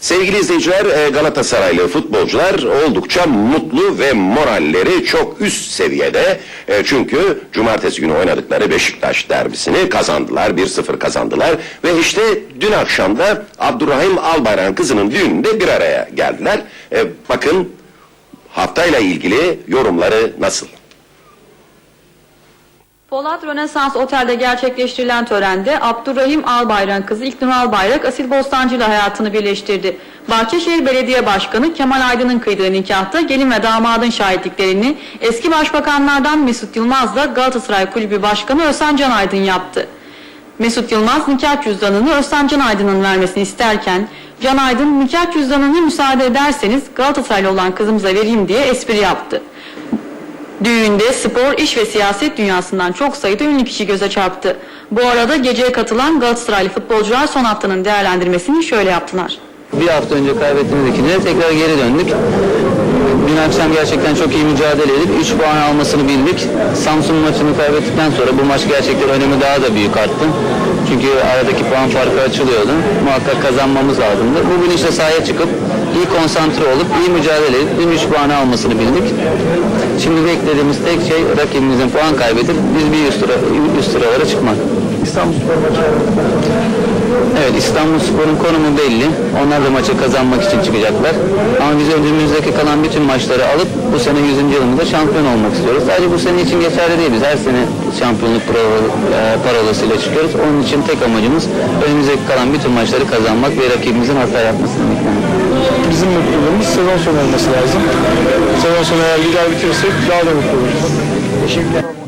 Sevgili izleyiciler e, Galatasaraylı futbolcular oldukça mutlu ve moralleri çok üst seviyede. E, Çünkü cumartesi günü oynadıkları Beşiktaş derbisini kazandılar. 1-0 kazandılar. Ve işte dün akşam da Abdurrahim Albayrak'ın kızının düğününde bir araya geldiler. E, Bakın haftayla ilgili yorumları nasıl? Polat Rönesans Otel'de gerçekleştirilen törende Abdurrahim Albayrak kızı İlknur Albayrak Asil Bostancı ile hayatını birleştirdi. Bahçeşehir Belediye Başkanı Kemal Aydın'ın kıydığı nikahta gelin ve damadın şahitliklerini eski başbakanlardan Mesut Yılmaz'la Galatasaray Kulübü Başkanı Özcan Can Aydın yaptı. Mesut Yılmaz nikah cüzdanını Özcan Can Aydın'ın vermesini isterken Can Aydın nikah cüzdanını müsaade ederseniz Galatasaraylı olan kızımıza vereyim diye espri yaptı. Düğünde spor, iş ve siyaset dünyasından çok sayıda ünlü kişi göze çarptı. Bu arada geceye katılan Galatasaraylı futbolcular son haftanın değerlendirmesini şöyle yaptılar. Bir hafta önce kaybettiğimiz ikincide tekrar geri döndük. Dün akşam gerçekten çok iyi mücadele edip 3 puan almasını bildik. Samsun maçını kaybettikten sonra bu maç gerçekten önemi daha da büyük arttı. Çünkü aradaki puan farkı açılıyordu. Muhakkak kazanmamız lazımdı. Bugün işte sahaya çıkıp iyi konsantre olup iyi mücadele edip dün 3 puanı almasını bildik. Şimdi beklediğimiz tek şey rakibimizin puan kaybedip biz bir üst, sıra, üst sıralara çıkmak. İstanbulspor maçı Evet İstanbul Spor'un konumu belli. Onlar da maçı kazanmak için çıkacaklar. Ama biz önümüzdeki kalan bütün maçları alıp bu sene 100. yılımızda şampiyon olmak istiyoruz. Sadece bu sene için geçerli değil. Biz her sene şampiyonluk e, parolasıyla çıkıyoruz. Onun için tek amacımız önümüzdeki kalan bütün maçları kazanmak ve rakibimizin hata yapmasını beklemek. bizim mutluluğumuz sezon sonu olması lazım. Sezon sonu eğer lider bitirirsek daha da mutlu oluruz. Teşekkürler.